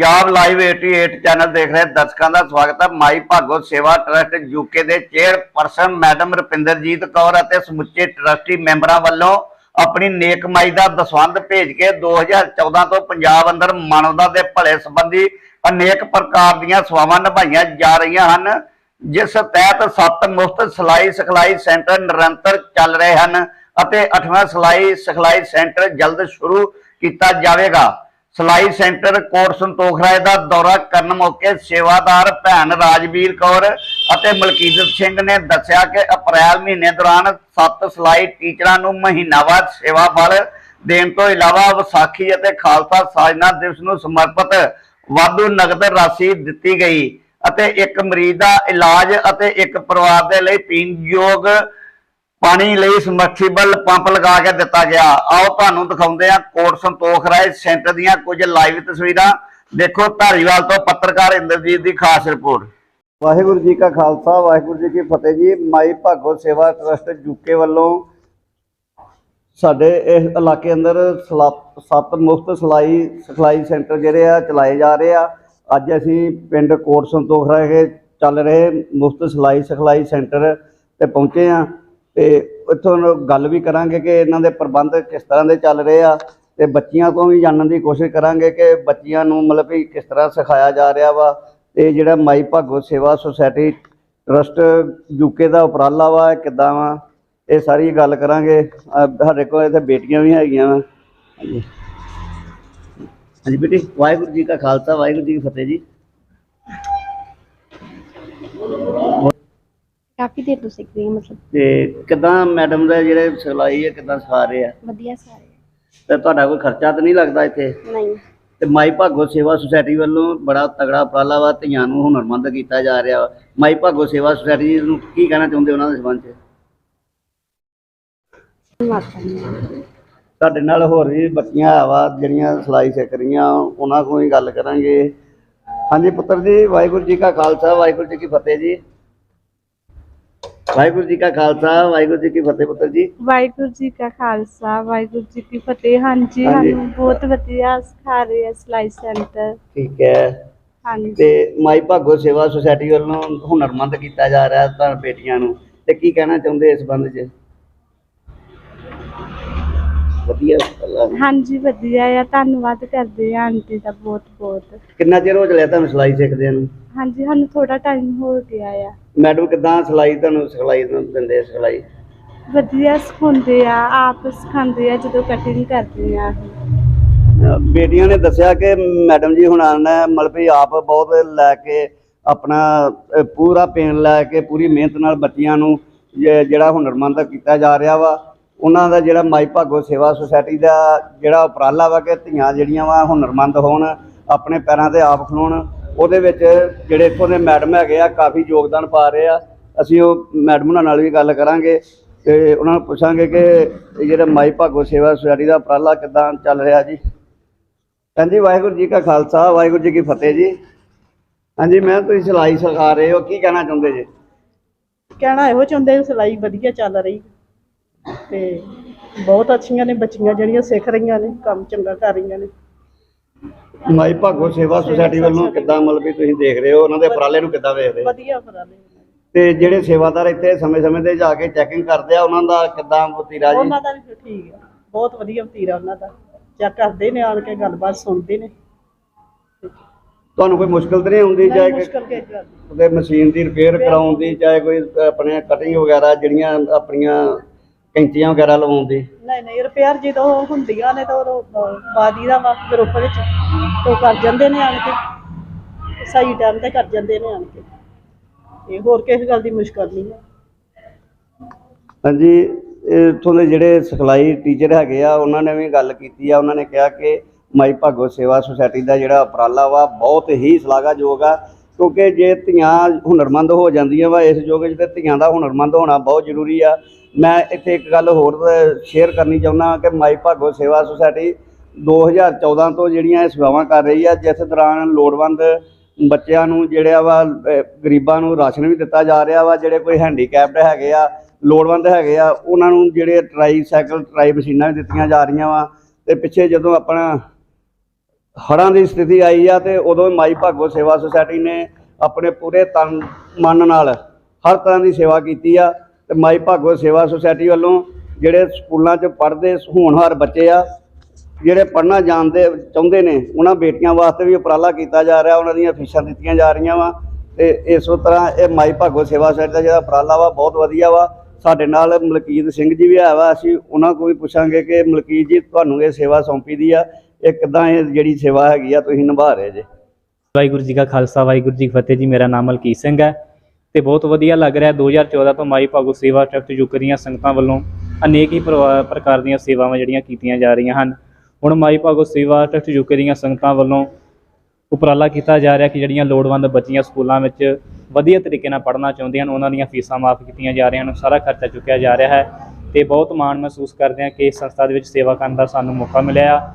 Punjab live 88 channel ਦੇਖ ਰਹੇ ਦਰਸ਼ਕਾਂ ਦਾ ਸਵਾਗਤ ਹੈ। ਮਾਈ ਭਾਗੋ ਸੇਵਾ ਟਰਸਟ ਯੂਕੇ ਦੇ ਚੇਅਰਪਰਸਨ ਮੈਡਮ ਰੁਪਿੰਦਰਜੀਤ ਕੌਰ ਅਤੇ ਸਮੁੱਚੇ ਟਰਸਟੀ ਮੈਂਬਰਾਂ ਵੱਲੋਂ ਆਪਣੀ ਨੇਕ ਮਾਈ ਦਾ ਦਸਵੰਧ ਭੇਜ ਕੇ 2014 ਤੋਂ ਪੰਜਾਬ ਅੰਦਰ ਮਾਨਵਤਾ ਦੇ ਭਲੇ ਸੰਬੰਧੀ ਅਨੇਕ ਪ੍ਰਕਾਰ ਦੀਆਂ ਸੇਵਾਵਾਂ ਨਿਭਾਈਆਂ ਜਾ ਰਹੀਆਂ ਹਨ, ਜਿਸ ਤਹਿਤ ਸੱਤ ਮੁਫਤ ਸਿਲਾਈ ਸਿਖਲਾਈ ਸੈਂਟਰ ਨਿਰੰਤਰ ਚੱਲ ਰਹੇ ਹਨ ਅਤੇ 8ਵਾਂ ਸਿਲਾਈ ਸਿਖਲਾਈ ਸੈਂਟਰ ਜਲਦ ਸ਼ੁਰੂ ਕੀਤਾ ਜਾਵੇਗਾ। ਸਿਲਾਈ ਸੈਂਟਰ ਕੋਟ ਸੰਤੋਖ ਰਾਏ ਦਾ ਦੌਰਾ ਕਰਨ ਮੌਕੇ ਸੇਵਾਦਾਰ ਭੈਣ ਰਾਜਵੀਰ ਕੌਰ ਅਤੇ ਮਲਕੀਤ ਸਿੰਘ ਨੇ ਦੱਸਿਆ ਕਿ ਅਪ੍ਰੈਲ ਮਹੀਨੇ ਦੌਰਾਨ ਸੱਤ ਸਿਲਾਈ ਟੀਚਰਾਂ ਨੂੰ ਮਹੀਨਾਵਾਰ ਸੇਵਾ ਫਲ ਦੇਣ ਤੋਂ ਇਲਾਵਾ ਵਿਸਾਖੀ ਅਤੇ ਖਾਲਸਾ ਸਾਜਨਾ ਦਿਵਸ ਨੂੰ ਸਮਰਪਿਤ ਵਾਧੂ ਨਗਦ ਰਾਸ਼ੀ ਦਿੱਤੀ ਗਈ ਅਤੇ ਇੱਕ ਮਰੀਜ਼ ਦਾ ਇਲਾਜ ਅਤੇ ਇੱਕ ਪਰਿਵਾਰ ਦੇ ਲਈ ਪੀਣ ਯੋਗ ਪਾਣੀ ਲਈ ਸਮਰਸੀਬਲ ਪੰਪ ਲਗਾ ਕੇ ਦਿੱਤਾ ਗਿਆ। ਆਓ ਤੁਹਾਨੂੰ ਦਿਖਾਉਂਦੇ ਹਾਂ ਕੋਟ ਸੰਤੋਖ ਰਾਏ ਸੈਂਟਰ ਦੀਆਂ ਕੁਝ ਲਾਈਵ ਤਸਵੀਰਾਂ। ਦੇਖੋ ਧਾਰੀਵਾਲ ਤੋਂ ਪੱਤਰਕਾਰ ਇੰਦਰਜੀਤ ਦੀ ਖਾਸ ਰਿਪੋਰਟ। ਵਾਹਿਗੁਰੂ ਜੀ ਕਾ ਖਾਲਸਾ, ਵਾਹਿਗੁਰੂ ਜੀ ਕੀ ਫਤਿਹ ਜੀ। ਮਾਈ ਭਾਗੋ ਸੇਵਾ ਟਰਸਟ ਯੂਕੇ ਵੱਲੋਂ ਸਾਡੇ ਇਸ ਇਲਾਕੇ ਅੰਦਰ ਸਲਾ- ਸੱਤ ਮੁਫਤ ਸਿਲਾਈ ਸਿਖਲਾਈ ਸੈਂਟਰ ਜਿਹੜੇ ਆ ਚਲਾਏ ਜਾ ਰਹੇ ਆ। ਅੱਜ ਅਸੀਂ ਪਿੰਡ ਕੋਟ ਸੰਤੋਖ ਰਾਏ ਚੱਲ ਰਹੇ ਮੁਫਤ ਸਿਲਾਈ ਸਿਖਲਾਈ ਸੈਂਟਰ ਤੇ ਪਹੁੰਚੇ ਆ ਤੇ ਇੱਥੋਂ ਗੱਲ ਵੀ ਕਰਾਂਗੇ ਕਿ ਇਹਨਾਂ ਦੇ ਪ੍ਰਬੰਧ ਕਿਸ ਤਰ੍ਹਾਂ ਦੇ ਚੱਲ ਰਹੇ ਆ ਤੇ ਬੱਚੀਆਂ ਤੋਂ ਵੀ ਜਾਣਨ ਦੀ ਕੋਸ਼ਿਸ਼ ਕਰਾਂਗੇ ਕਿ ਬੱਚੀਆਂ ਨੂੰ ਮਤਲਬ ਕਿ ਕਿਸ ਤਰ੍ਹਾਂ ਸਿਖਾਇਆ ਜਾ ਰਿਹਾ ਵਾ। ਤੇ ਜਿਹੜਾ ਮਾਈ ਭਾਗੋ ਸੇਵਾ ਸੁਸਾਇਟੀ ਟਰਸਟ ਯੂਕੇ ਦਾ ਉਪਰਾਲਾ ਵਾ ਕਿੱਦਾਂ ਵਾ, ਇਹ ਸਾਰੀ ਗੱਲ ਕਰਾਂਗੇ। ਅਹ ਸਾਡੇ ਕੋਲ ਇੱਥੇ ਬੇਟੀਆਂ ਵੀ ਹੈਗੀਆਂ ਵਾ। ਹਾਂਜੀ। ਹਾਂਜੀ ਬੇਟੀ, ਵਾਹਿਗੁਰੂ ਜੀ ਕਾ ਖਾਲਸਾ, ਵਾਹਿਗੁਰੂ ਜੀ ਕੀ ਫਤਿਹ ਜੀ। ਕਾਫੀ ਦੇਰ ਤੋਂ ਸਿੱਖ ਰਹੀ ਹਾਂ ਮਤਲਬ। ਤੇ ਕਿੱਦਾਂ ਮੈਡਮ ਦਾ ਜਿਹੜੇ ਸਿਖਲਾਈ ਹੈ ਕਿੱਦਾਂ ਸਿਖਾ ਰਹੇ ਆ? ਵਧੀਆ ਸਾਰੇ ਤੇ ਤੁਹਾਡਾ ਕੋਈ ਖਰਚਾ ਤਾਂ ਨਹੀਂ ਲੱਗਦਾ ਇੱਥੇ? ਨਹੀਂ। ਤੇ ਮਾਈ ਭਾਗੋ ਸੇਵਾ ਸੁਸਾਇਟੀ ਵੱਲੋਂ ਬੜਾ ਤਗੜਾ ਉਪਰਾਲਾ ਵਾ ਧੀਆਂ ਨੂੰ ਹੁਨਰਮੰਦ ਕੀਤਾ ਜਾ ਰਿਹਾ ਵਾ। ਮਾਈ ਭਾਗੋ ਸੇਵਾ ਸੁਸਾਇਟੀ ਨੂੰ ਕੀ ਕਹਿਣਾ ਚਾਹੁੰਦੇ ਉਹਨਾਂ ਦੇ ਸੰਬੰਧ 'ਚ? ਧੰਨਵਾਦ ਕਰਨੀ ਹਾਂ ਸਾਡੇ ਨਾਲ ਹੋਰ ਵੀ ਬੱਚੀਆਂ ਵਾ ਜਿਹੜੀਆਂ ਸਿਲਾਈ ਸਿੱਖ ਰਹੀਆਂ ਉਹਨਾਂ ਕੋਲ ਹੀ ਗੱਲ ਕਰਾਂਗੇ। ਹਾਂਜੀ ਪੁੱਤਰ ਜੀ ਵਾਹਿਗੁਰੂ ਜੀ ਕਾ ਖਾਲਸਾ ਵਾਹਿਗੁਰੂ ਜੀ ਕੀ ਫਤਿਹ ਜੀ। ਵਾਹਿਗੁਰੂ ਜੀ ਕਾ ਖਾਲਸਾ ਵਾਹਿਗੁਰੂ ਜੀ ਕੀ ਫਤਿਹ ਪੁੱਤਰ ਜੀ। ਵਾਹਿਗੁਰੂ ਜੀ ਕਾ ਖਾਲਸਾ ਵਾਹਿਗੁਰੂ ਜੀ ਕੀ ਫਤਿਹ। ਹਾਂਜੀ ਹਾਂਜੀ। ਸਾਨੂੰ ਬਹੁਤ ਵਧੀਆ ਸਿਖਾ ਰਹੇ ਆ ਸਿਲਾਈ ਸੈਂਟਰ। ਠੀਕ ਹੈ। ਹਾਂਜੀ। ਤੇ ਮਾਈ ਭਾਗੋ ਸੇਵਾ ਸੁਸਾਇਟੀ ਵੱਲੋਂ ਹੁਨਰਮੰਦ ਕੀਤਾ ਜਾ ਰਿਹਾ ਤਾਂ ਬੇਟੀਆਂ ਨੂੰ। ਤੇ ਕੀ ਕਹਿਣਾ ਚਾਹੁੰਦੇ ਇਸ ਸੰਬੰਧ 'ਚ? ਵਧੀਆ ਗੱਲ ਆ। ਹਾਂਜੀ ਵਧੀਆ ਆ। ਧੰਨਵਾਦ ਕਰਦੇ ਆ ਆਂਟੀ ਦਾ ਬਹੁਤ ਬਹੁਤ ਕਿੰਨਾ ਚਿਰ ਹੋ ਚਲਿਆ ਤੁਹਾਨੂੰ ਸਿਲਾਈ ਸਿੱਖਦੇ ਨੂੰ? ਹਾਂਜੀ ਸਾਨੂੰ ਥੋੜਾ ਟਾਈਮ ਹੋ ਗਿਆ ਆ। ਮੈਡਮ ਕਿਦਾਂ ਸਿਲਾਈ ਤੁਹਾਨੂੰ ਸਿਖਲਾਈ ਦਿੰਦੇ ਆ ਸਿਖਲਾਈ? ਵਧੀਆ ਸਿਖਾਉਂਦੇ ਆ ਆਪ ਸਿਖਾਉਂਦੇ ਆ ਜਦੋਂ ਕਟਿੰਗ ਕਰਦੇ ਆ। ਅਹ ਬੇਟੀਆਂ ਨੇ ਦੱਸਿਆ ਕਿ ਮੈਡਮ ਜੀ ਹੁਣਾਂ ਨੇ ਮਤਲਬ ਵੀ ਆਪ ਬਹੁਤ ਲੈ ਕੇ ਆਪਣਾ ਅਹ ਪੂਰਾ ਪੇਨ ਲੈ ਕੇ ਪੂਰੀ ਮਿਹਨਤ ਨਾਲ ਬੱਚੀਆਂ ਨੂੰ ਜ- ਜਿਹੜਾ ਹੁਨਰਮੰਦ ਕੀਤਾ ਜਾ ਰਿਹਾ ਵਾ ਉਹਨਾਂ ਦਾ ਜਿਹੜਾ ਮਾਈ ਭਾਗੋ ਸੇਵਾ ਸੁਸਾਇਟੀ ਦਾ ਜਿਹੜਾ ਉਪਰਾਲਾ ਵਾ ਕਿ ਧੀਆਂ ਜਿਹੜੀਆਂ ਵਾ ਹੁਨਰਮੰਦ ਹੋਣ ਆਪਣੇ ਪੈਰਾਂ ਤੇ ਆਪ ਖਲੋਣ ਉਹਦੇ ਵਿੱਚ ਜਿਹੜੇ ਇੱਥੋਂ ਦੇ ਮੈਡਮ ਹੈਗੇ ਆ, ਕਾਫੀ ਯੋਗਦਾਨ ਪਾ ਰਹੇ ਆ। ਅਸੀਂ ਉਹ ਮੈਡਮ ਨਾਲ ਵੀ ਗੱਲ ਕਰਾਂਗੇ ਤੇ ਉਹਨਾਂ ਨੂੰ ਪੁੱਛਾਂਗੇ ਕਿ ਜਿਹੜਾ ਮਾਈ ਭਾਗੋ ਸੇਵਾ ਸੁਸਾਇਟੀ ਦਾ ਉਪਰਾਲਾ ਕਿੱਦਾਂ ਚੱਲ ਰਿਹਾ ਜੀ। ਹਾਂਜੀ, ਵਾਹਿਗੁਰੂ ਜੀ ਕਾ ਖਾਲਸਾ, ਵਾਹਿਗੁਰੂ ਜੀ ਕੀ ਫਤਿਹ ਜੀ। ਹਾਂਜੀ, ਮੈਂ ਤੁਸੀਂ ਸਿਲਾਈ ਸਿਖਾ ਰਹੇ ਹੋ, ਕੀ ਕਹਿਣਾ ਚਾਹੁੰਦੇ ਜੀ? ਕਹਿਣਾ ਇਹੋ ਚਾਹੁੰਦੇ ਹਾਂ ਸਿਲਾਈ ਵਧੀਆ ਚੱਲ ਰਹੀ ਤੇ ਬਹੁਤ ਅੱਛੀਆਂ ਨੇ, ਬੱਚੀਆਂ ਜਿਹੜੀਆਂ ਸਿੱਖ ਰਹੀਆਂ ਨੇ, ਕੰਮ ਚੰਗਾ ਕਰ ਰਹੀਆਂ ਨੇ। ਮਾਈ ਭਾਗੋ ਸੇਵਾ ਸੁਸਾਇਟੀ ਵੱਲੋਂ ਕਿੱਦਾਂ ਮਤਲਬ ਵੀ ਤੁਸੀਂ ਦੇਖ ਰਹੇ ਹੋ? ਉਹਨਾਂ ਦੇ ਉਪਰਾਲੇ ਨੂੰ ਕਿੱਦਾਂ ਵੇਖਦੇ ਹੋ? ਵਧੀਆ ਉਪਰਾਲੇ। ਤੇ ਜਿਹੜੇ ਸੇਵਾਦਾਰ ਇੱਥੇ ਸਮੇਂ-ਸਮੇਂ ਤੇ ਜਾ ਕੇ ਚੈਕਿੰਗ ਕਰਦੇ ਆ ਉਹਨਾਂ ਦਾ ਕਿੱਦਾਂ ਵਤੀਰਾ ਜੀ? ਉਹਨਾਂ ਦਾ ਵੀ ਠੀਕ ਹੈ ਬਹੁਤ ਵਧੀਆ ਵਤੀਰਾ ਉਹਨਾਂ ਦਾ। ਚੈੱਕ ਕਰਦੇ ਨੇ ਆਣ ਕੇ ਗੱਲਬਾਤ ਸੁਣਦੇ ਨੇ। ਤੁਹਾਨੂੰ ਕੋਈ ਮੁਸ਼ਕਲ ਤਾਂ ਨਹੀਂ ਆਉਂਦੀ ਨਹੀਂ ਚਾਹੇ ਮੁਸ਼ਕਲ ਕੇ ਗੱਲ ਉਹਦੇ ਮਸ਼ੀਨ ਦੀ ਰਿਪੇਅਰ ਕਰਾਉਣ ਦੀ ਚਾਹੇ ਕੋਈ ਆਪਣੇ ਕਟਿੰਗ ਵਗੈਰਾ ਜਿਹੜੀਆਂ ਆਪਣੀਆਂ ਕੈਂਚੀਆਂ ਵਗੈਰਾ ਲਵਾਉਣ ਦੀ। ਨਹੀਂ ਨਹੀਂ ਰਿਪੇਅਰ ਜਦੋਂ ਹੁੰਦੀਆਂ ਨੇ ਤਾਂ ਉਦੋਂ ਅਹ, ਬਾਦੀ ਦਾ ਵਾ ਗਰੁੱਪ ਵਿੱਚ। ਤੋਂ ਕਰ ਜਾਂਦੇ ਨੇ ਆਣ ਕੇ। ਸਹੀ ਟਾਈਮ ਤੇ ਕਰ ਜਾਂਦੇ ਨੇ ਆਣ ਕੇ। ਤੇ ਹੋਰ ਕਿਸੇ ਗੱਲ ਦੀ ਮੁਸ਼ਕਲ ਨਹੀਂ ਹੈ ਹਾਂਜੀ ਇੱਥੋਂ ਦੇ ਜਿਹੜੇ ਸਿਖਲਾਈ ਟੀਚਰ ਹੈਗੇ ਆ ਉਹਨਾਂ ਨੇ ਵੀ ਗੱਲ ਕੀਤੀ ਆ। ਉਹਨਾਂ ਨੇ ਕਿਹਾ ਕਿ ਮਾਈ ਭਾਗੋ ਸੇਵਾ ਸੁਸਾਇਟੀ ਦਾ ਜਿਹੜਾ ਉਪਰਾਲਾ ਵਾ ਬਹੁਤ ਹੀ ਸ਼ਲਾਘਾਯੋਗ ਆ। ਕਿਉਂਕਿ ਜੇ ਧੀਆਂ ਹੁਨਰਮੰਦ ਹੋ ਜਾਂਦੀਆਂ ਵਾ ਇਸ ਯੁੱਗ 'ਚ ਤੇ ਧੀਆਂ ਦਾ ਹੁਨਰਮੰਦ ਹੋਣਾ ਬਹੁਤ ਜ਼ਰੂਰੀ ਆ। ਮੈਂ ਇੱਥੇ ਇੱਕ ਗੱਲ ਹੋਰ ਸ਼ੇਅਰ ਕਰਨੀ ਚਾਹੁੰਦਾ ਕਿ ਮਾਈ ਭਾਗੋ ਸੇਵਾ ਸੁਸਾਇਟੀ 2014 ਤੋਂ ਜਿਹੜੀਆਂ ਇਹ ਸੇਵਾਵਾਂ ਕਰ ਰਹੀ ਆ, ਜਿਸ ਦੌਰਾਨ ਲੋੜਵੰਦ ਬੱਚਿਆਂ ਨੂੰ ਜਿਹੜਿਆ ਵਾ ਗਰੀਬਾਂ ਨੂੰ ਰਾਸ਼ਨ ਵੀ ਦਿੱਤਾ ਜਾ ਰਿਹਾ ਵਾ, ਜਿਹੜੇ ਕੋਈ ਹੈਂਡੀਕੈਪਡ ਹੈਗੇ ਆ, ਲੋੜਵੰਦ ਹੈਗੇ ਆ, ਉਹਨਾਂ ਨੂੰ ਜਿਹੜੇ ਟਰਾਈ ਸਾਈਕਲ ਟਰਾਈ ਮਸ਼ੀਨਾਂ ਵੀ ਦਿੱਤੀਆਂ ਜਾ ਰਹੀਆਂ ਵਾ। ਤੇ ਪਿੱਛੇ ਜਦੋਂ ਆਪਣਾ ਹੜ੍ਹਾਂ ਦੀ ਸਥਿਤੀ ਆਈ ਆ ਤੇ ਉਦੋਂ ਮਾਈ ਭਾਗੋ ਸੇਵਾ ਸੁਸਾਇਟੀ ਨੇ ਆਪਣੇ ਪੂਰੇ ਤਨ, ਮਨ ਨਾਲ ਹਰ ਤਰ੍ਹਾਂ ਦੀ ਸੇਵਾ ਕੀਤੀ ਆ ਤੇ ਮਾਈ ਭਾਗੋ ਸੇਵਾ ਸੁਸਾਇਟੀ ਵੱਲੋਂ ਜਿਹੜੇ ਸਕੂਲਾਂ 'ਚ ਪੜ੍ਹਦੇ ਹੋਣਹਾਰ ਬੱਚੇ ਆ, ਜਿਹੜੇ ਪੜ੍ਹਨਾ ਜਾਣਦੇ, ਚਾਹੁੰਦੇ ਨੇ, ਉਹਨਾਂ ਬੇਟੀਆਂ ਵਾਸਤੇ ਵੀ ਉਪਰਾਲਾ ਕੀਤਾ ਜਾ ਰਿਹਾ, ਉਹਨਾਂ ਦੀਆਂ ਫੀਸਾਂ ਦਿੱਤੀਆਂ ਜਾ ਰਹੀਆਂ ਵਾ ਤੇ ਇਸੋ ਤਰ੍ਹਾਂ ਇਹ ਮਾਈ ਭਾਗੋ ਸੇਵਾ ਸੁਸਾਇਟੀ ਦਾ ਜਿਹੜਾ ਉਪਰਾਲਾ ਵਾ ਬਹੁਤ ਵਧੀਆ ਵਾ। ਸਾਡੇ ਨਾਲ ਮਲਕੀਤ ਸਿੰਘ ਜੀ ਵੀ ਆਇਆ ਵਾ, ਅਸੀਂ ਉਹਨਾਂ ਕੋਲ ਵੀ ਪੁੱਛਾਂਗੇ ਕਿ ਮਲਕੀਤ ਜੀ, ਤੁਹਾਨੂੰ ਇਹ ਸੇਵਾ ਸੌਂਪੀ ਦੀ ਆ। ਇਹ ਕਿੱਦਾਂ ਇਹ ਜਿਹੜੀ ਸੇਵਾ ਹੈਗੀ ਆ, ਤੁਸੀਂ ਨਿਭਾ ਰਹੇ ਜੇ। ਵਾਹਿਗੁਰੂ ਜੀ ਕਾ ਖਾਲਸਾ, ਵਾਹਿਗੁਰੂ ਜੀ ਕੀ ਫਤਿਹ ਜੀ। ਮੇਰਾ ਨਾਮ ਮਲਕੀਤ ਸਿੰਘ ਹੈ ਤੇ ਬਹੁਤ ਵਧੀਆ ਲੱਗ ਰਿਹਾ 2014 ਤੋਂ ਮਾਈ ਭਾਗੋ ਸੇਵਾ ਟਰਸਟ ਯੂਕੇ ਦੀਆਂ ਸੰਗਤਾਂ ਵੱਲੋਂ ਅਨੇਕ ਹੀ ਪ੍ਰਵਾ- ਪ੍ਰਕਾਰ ਦੀਆਂ ਸੇਵਾਵਾਂ ਜਿਹੜੀਆਂ ਕੀਤੀਆਂ ਜਾ ਰਹੀਆਂ ਹਨ। ਹੁਣ ਮਾਈ ਭਾਗੋ ਸੇਵਾ ਟਰਸਟ ਯੂਕੇ ਦੀਆਂ ਸੰਗਤਾਂ ਵੱਲੋਂ ਉਪਰਾਲਾ ਕੀਤਾ ਜਾ ਰਿਹਾ ਕਿ ਜਿਹੜੀਆਂ ਲੋੜਵੰਦ ਬੱਚੀਆਂ ਸਕੂਲਾਂ ਵਿੱਚ ਵਧੀਆ ਤਰੀਕੇ ਨਾਲ ਪੜ੍ਹਨਾ ਚਾਹੁੰਦੀਆਂ ਹਨ, ਉਹਨਾਂ ਦੀਆਂ ਫੀਸਾਂ ਮਾਫ ਕੀਤੀਆਂ ਜਾ ਰਹੀਆਂ ਹਨ, ਸਾਰਾ ਖਰਚਾ ਚੁੱਕਿਆ ਜਾ ਰਿਹਾ ਹੈ ਤੇ ਬਹੁਤ ਮਾਣ ਮਹਿਸੂਸ ਕਰਦੇ ਹਾਂ ਕਿ ਇਸ ਸੰਸਥਾ ਦੇ ਵਿੱਚ ਸੇਵਾ ਕਰਨ ਦਾ ਸਾਨੂੰ ਮੌਕਾ ਮਿਲਿਆ।